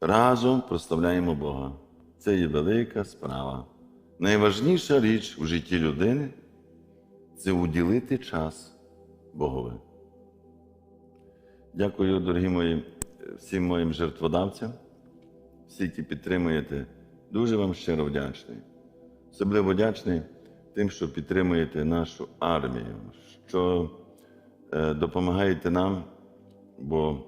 разом прославляємо Бога. Це є велика справа. Найважніша річ у житті людини це уділити час Богові. Дякую, дорогі мої, всім моїм жертводавцям, всі, які підтримуєте. Дуже вам щиро вдячний. Особливо вдячний тим, що підтримуєте нашу армію, що е, допомагаєте нам, бо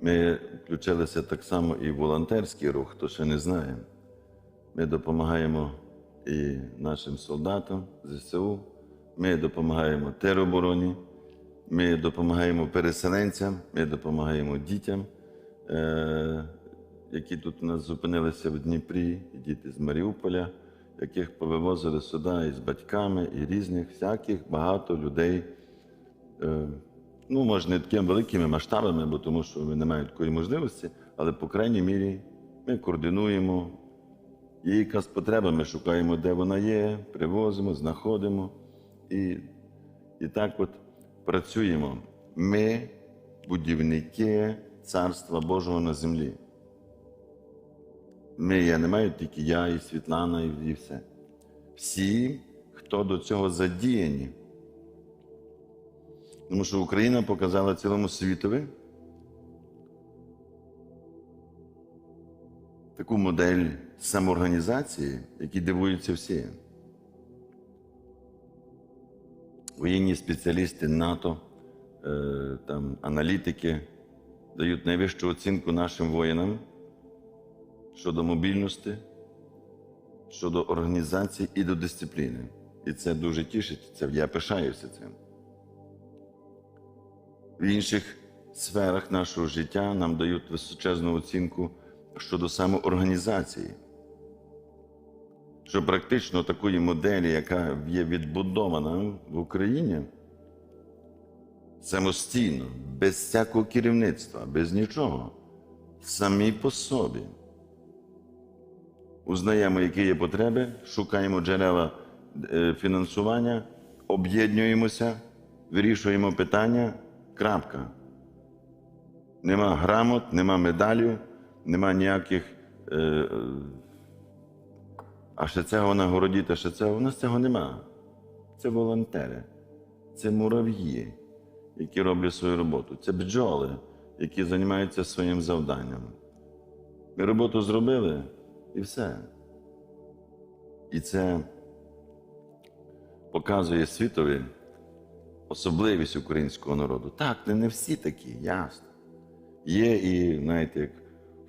ми включилися так само і в волонтерський рух, хто ще не знає. Ми допомагаємо і нашим солдатам ЗСУ, ми допомагаємо теробороні, ми допомагаємо переселенцям, ми допомагаємо дітям, е- які тут у нас зупинилися в Дніпрі, і діти з Маріуполя, яких повивозили сюди із батьками, і різних, всяких багато людей. Ну, може, не такими великими масштабами, бо тому що вони не мають такої можливості, але, по крайній мірі, ми координуємо. Є якась потреба, ми шукаємо, де вона є, привозимо, знаходимо. І, і так от працюємо. Ми будівники Царства Божого на землі. Ми, я не маю тільки я і Світлана, і все. Всі, хто до цього задіяні. Тому що Україна показала цілому світові таку модель самоорганізації, які дивуються всі. Воєнні спеціалісти НАТО, е, там, аналітики дають найвищу оцінку нашим воїнам щодо мобільності, щодо організації і до дисципліни. І це дуже тішить. Це я пишаюся цим. В інших сферах нашого життя нам дають височезну оцінку щодо самоорганізації. Що практично такої моделі, яка є відбудована в Україні, самостійно, без всякого керівництва, без нічого, самі по собі. Узнаємо, які є потреби, шукаємо джерела е, фінансування, об'єднуємося, вирішуємо питання. Крапка. Нема грамот, нема медалів, нема ніяких. Е, е, а ще цього нагородіти, а ще цього. У нас цього нема. Це волонтери, це мурав'ї, які роблять свою роботу. Це бджоли, які займаються своїм завданням. Ми роботу зробили і все. І це показує світові особливість українського народу. Так, не, не всі такі, ясно. Є і, знаєте, як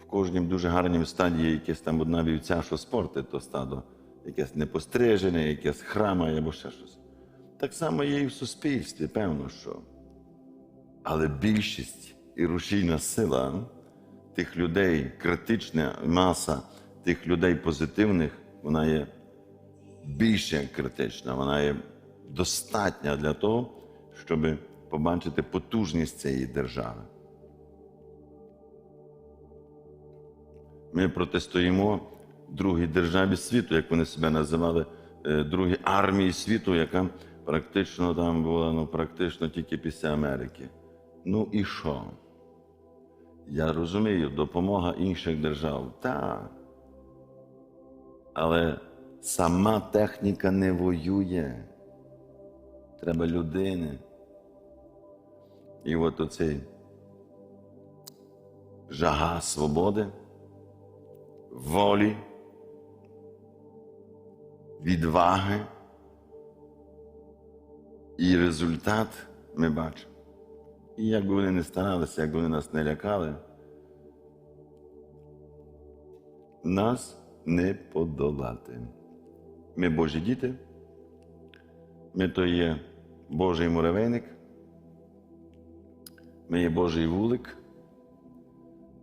в кожній дуже гарній стаді є якась там одна вівця, що спортить то стадо, якесь непострижене, якесь храмає або ще щось. Так само є і в суспільстві, певно, що. Але більшість і рушійна сила тих людей, критична маса тих людей позитивних, вона є більше критична, вона є достатня для того, щоб побачити потужність цієї держави. Ми протистоїмо другій державі світу, як вони себе називали, е, другій армії світу, яка практично там була ну, практично тільки після Америки. Ну і що? Я розумію, допомога інших держав. Так. Але сама техніка не воює. Треба людини. І от оцей жага свободи, волі, відваги. І результат ми бачимо. І як би вони не старалися, як би вони нас не лякали, нас не подолати. Ми Божі діти, ми то є Божий муравейник, ми є Божий вулик,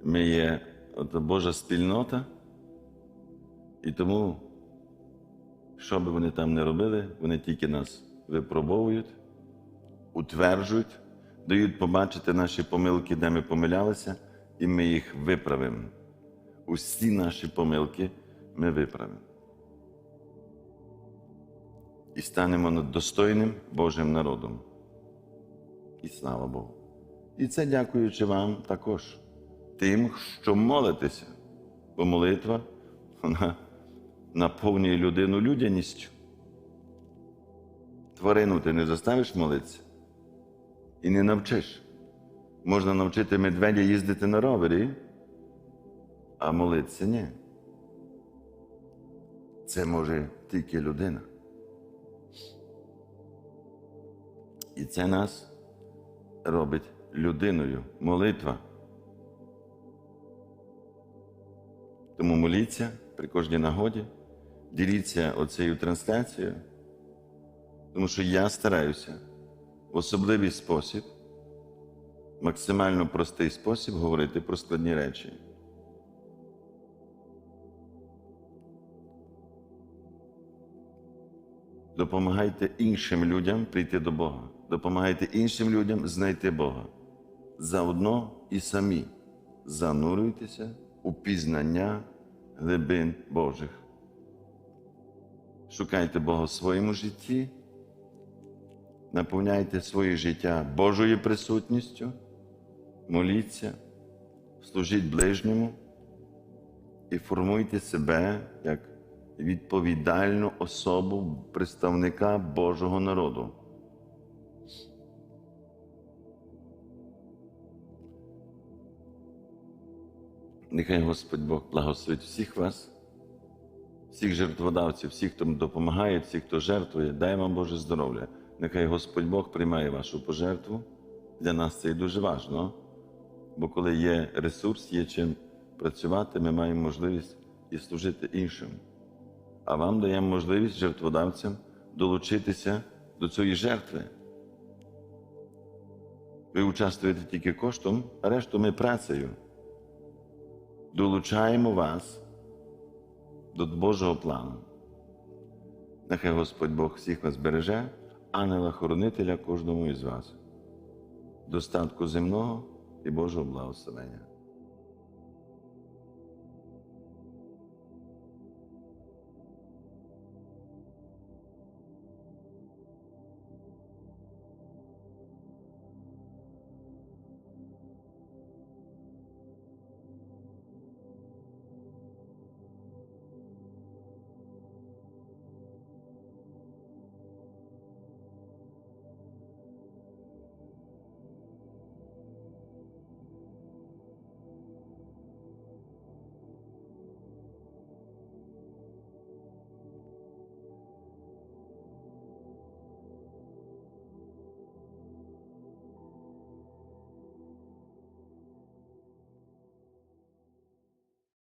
ми є от Божа спільнота, і тому, що би вони там не робили, вони тільки нас випробовують, утверджують, дають побачити наші помилки, де ми помилялися, і ми їх виправимо. Усі наші помилки ми виправимо. І станемо над достойним Божим народом. І слава Богу. І це дякуючи вам також тим, що молитеся. Бо молитва вона наповнює людину людяністю. Тварину ти не заставиш молитися і не навчиш. Можна навчити медведя їздити на ровері, а молитися ні. Це може тільки людина. І це нас робить людиною. Молитва. Тому моліться при кожній нагоді, діліться оцею трансляцією, тому що я стараюся в особливий спосіб, максимально простий спосіб говорити про складні речі. Допомагайте іншим людям прийти до Бога. Допомагайте іншим людям знайти Бога. Заодно і самі занурюйтеся у пізнання глибин Божих. Шукайте Бога в своєму житті, наповняйте своє життя Божою присутністю, моліться, служіть ближньому і формуйте себе як відповідальну особу представника Божого народу. Нехай Господь Бог благословить всіх вас, всіх жертводавців, всіх, хто допомагає, всіх, хто жертвує, дай вам Боже здоров'я. Нехай Господь Бог приймає вашу пожертву. Для нас це і дуже важливо, бо коли є ресурс, є чим працювати, ми маємо можливість і служити іншим. А вам даємо можливість жертводавцям долучитися до цієї жертви. Ви участвуєте тільки коштом, а решту ми працею. Долучаємо вас до Божого плану. Нехай Господь Бог всіх вас береже, ангела-хоронителя кожному із вас, достатку земного і Божого благословення.